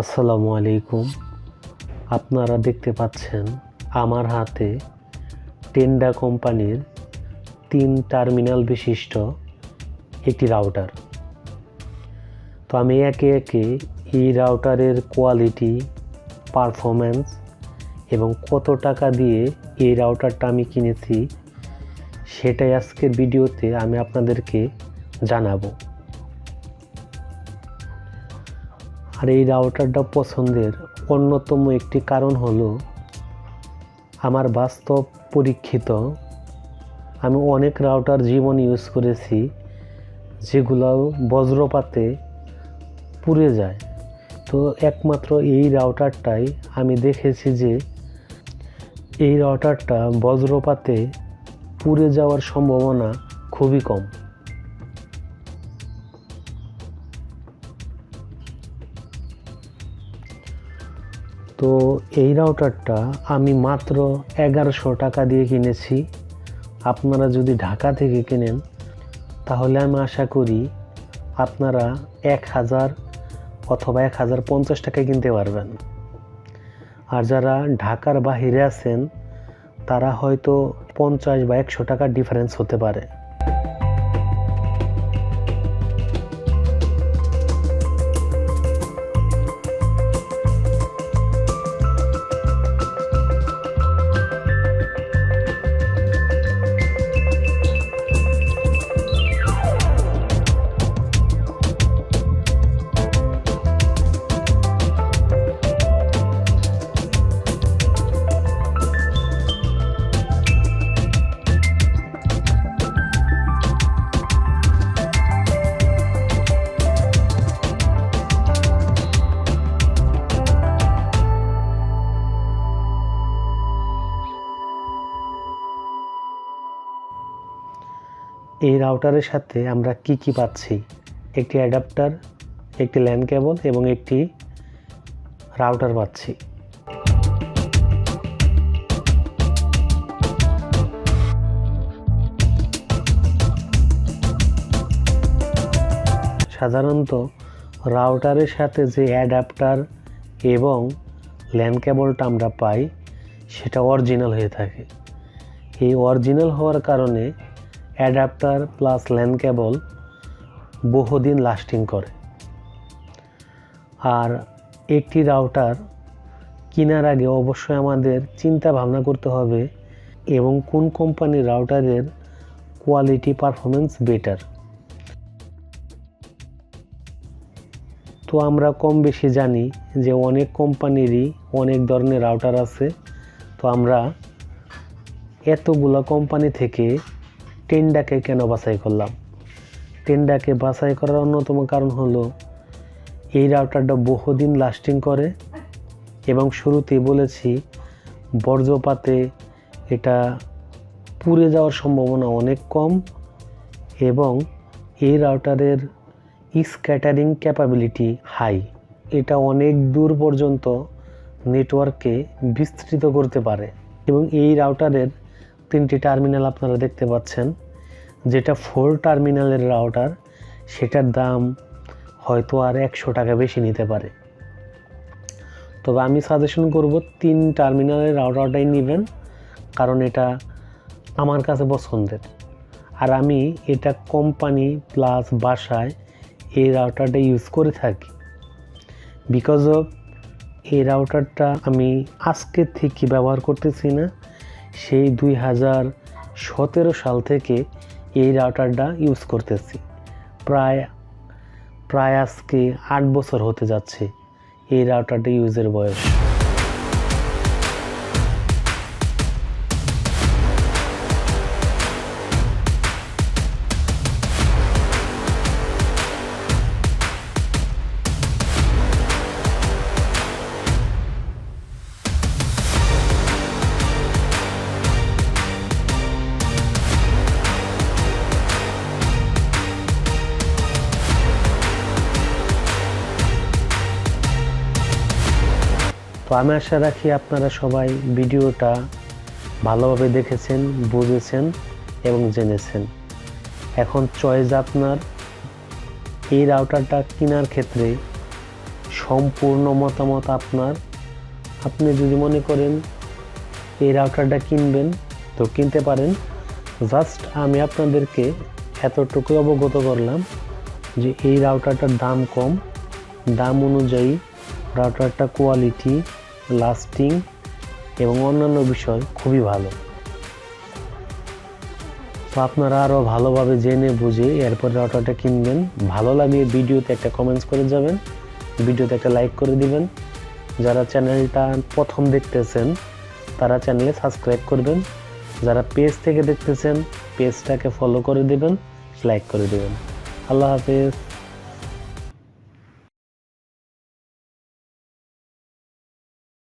আসসালামু আলাইকুম। আপনারা দেখতে পাচ্ছেন আমার হাতে টেন্ডা কোম্পানির তিন টার্মিনাল বিশিষ্ট একটি রাউটার। তো আমি একে একে এই রাউটারের কোয়ালিটি, পারফরম্যান্স এবং কত টাকা দিয়ে এই রাউটারটা আমি কিনেছি, সেটাই আজকের ভিডিওতে আমি আপনাদেরকে জানাব। আর এই রাউটারটা পছন্দের অন্যতম একটি কারণ হলো আমার বাস্তব পরীক্ষিত। আমি অনেক রাউটার জীবন ইউজ করেছি যেগুলো বজ্রপাতে পুড়ে যায়। তো একমাত্র এই রাউটারটাই আমি দেখেছি যে এই রাউটারটা বজ্রপাতে পুড়ে যাওয়ার সম্ভাবনা খুবই কম। তো এই রাউটারটা আমি মাত্র এগারোশো টাকা দিয়ে কিনেছি। আপনারা যদি ঢাকা থেকে কেনেন, তাহলে আমি আশা করি আপনারা এক হাজার অথবা এক হাজার পঞ্চাশ টাকায় কিনতে পারবেন। আর যারা ঢাকার বাহিরে আছেন, তারা হয়তো পঞ্চাশ বা একশো টাকার ডিফারেন্স হতে পারে। এই রাউটারের সাথে আমরা কি কি পাচ্ছি? একটি অ্যাডাপ্টার একটি ল্যান্ড কেবল এবং একটি রাউটার পাচ্ছি। সাধারণত রাউটারের সাথে যে অ্যাডাপ্টার এবং ল্যান্ড কেবলটা আমরা পাই, সেটা অরিজিনাল হয়ে থাকে। এই অরিজিনাল হওয়ার কারণে অ্যাডাপ্টার প্লাস ল্যান কেবল বহুদিন লাস্টিং করে। আর একটি রাউটার কেনার আগে অবশ্যই আমাদের চিন্তা ভাবনা করতে হবে এবং কোন কোম্পানির রাউটারের কোয়ালিটি পারফরমেন্স বেটার। তো আমরা কম বেশি জানি যে অনেক কোম্পানিরই অনেক ধরনের রাউটার আছে। তো আমরা এতগুলো কোম্পানি থেকে টেন্ডাকে কেন বাছাই করলাম? টেন্ডাকে বাছাই করার অন্যতম কারণ হলো, এই রাউটারটা বহুদিন লাস্টিং করে এবং শুরুতেই বলেছি, বর্জ্যপাতে এটা পুড়ে যাওয়ার সম্ভাবনা অনেক কম এবং এই রাউটারের স্ক্যাটারিং ক্যাপাবিলিটি হাই এটা অনেক দূর পর্যন্ত নেটওয়ার্ককে বিস্তৃত করতে পারে এবং এই রাউটারের তিনটি টার্মিনাল আপনারা দেখতে পাচ্ছেন, যেটা ফোর টার্মিনালের রাউটার সেটার দাম হয়তো আর একশো টাকা বেশি নিতে পারে। তবে আমি সাজেশন করব তিন টার্মিনালের রাউটারটাই নেবেন, কারণ এটা আমার কাছে পছন্দের। আর আমি এটা কোম্পানি প্লাস বাসায় এই রাউটারটা ইউজ করে থাকি। বিকজ অফ এই রাউটারটা আমি আজকে থেকে ব্যবহার করতেছি না সেই দুই হাজার সতেরো সাল থেকে এই রাউটারটা ইউজ করতেছি। প্রায় প্রায় আজকে আট বছর হতে যাচ্ছে এই রাউটারটা ইউজের বয়স। আমি আশা রাখি আপনারা সবাই ভিডিওটা ভালোভাবে দেখেছেন, বুঝেছেন এবং জেনেছেন। এখন চয়েস আপনার, এই রাউটারটা কেনার ক্ষেত্রে সম্পূর্ণ মতামত আপনার। আপনি যদি মনে করেন এই রাউটারটা কিনবেন, তো কিনতে পারেন। জাস্ট আমি আপনাদেরকে এতটুকু অবগত করলাম যে এই রাউটারটার দাম কম, দাম অনুযায়ী রাউটারটা কোয়ালিটি লাস্টিং এবং অন্যান্য বিষয় খুবই ভালো। তো আপনারা আরও ভালোভাবে জেনে বুঝে এরপর রাউটারটা কিনবেন। ভালো লাগলে ভিডিওতে একটা কমেন্টস করে যাবেন, ভিডিওতে একটা লাইক করে দিবেন। যারা চ্যানেলটা প্রথম দেখতেছেন, তারা চ্যানেলে সাবস্ক্রাইব করবেন। যারা পেজ থেকে দেখতেছেন পেজটাকে ফলো করে দেবেন লাইক করে দেবেন। আল্লাহ হাফেজ।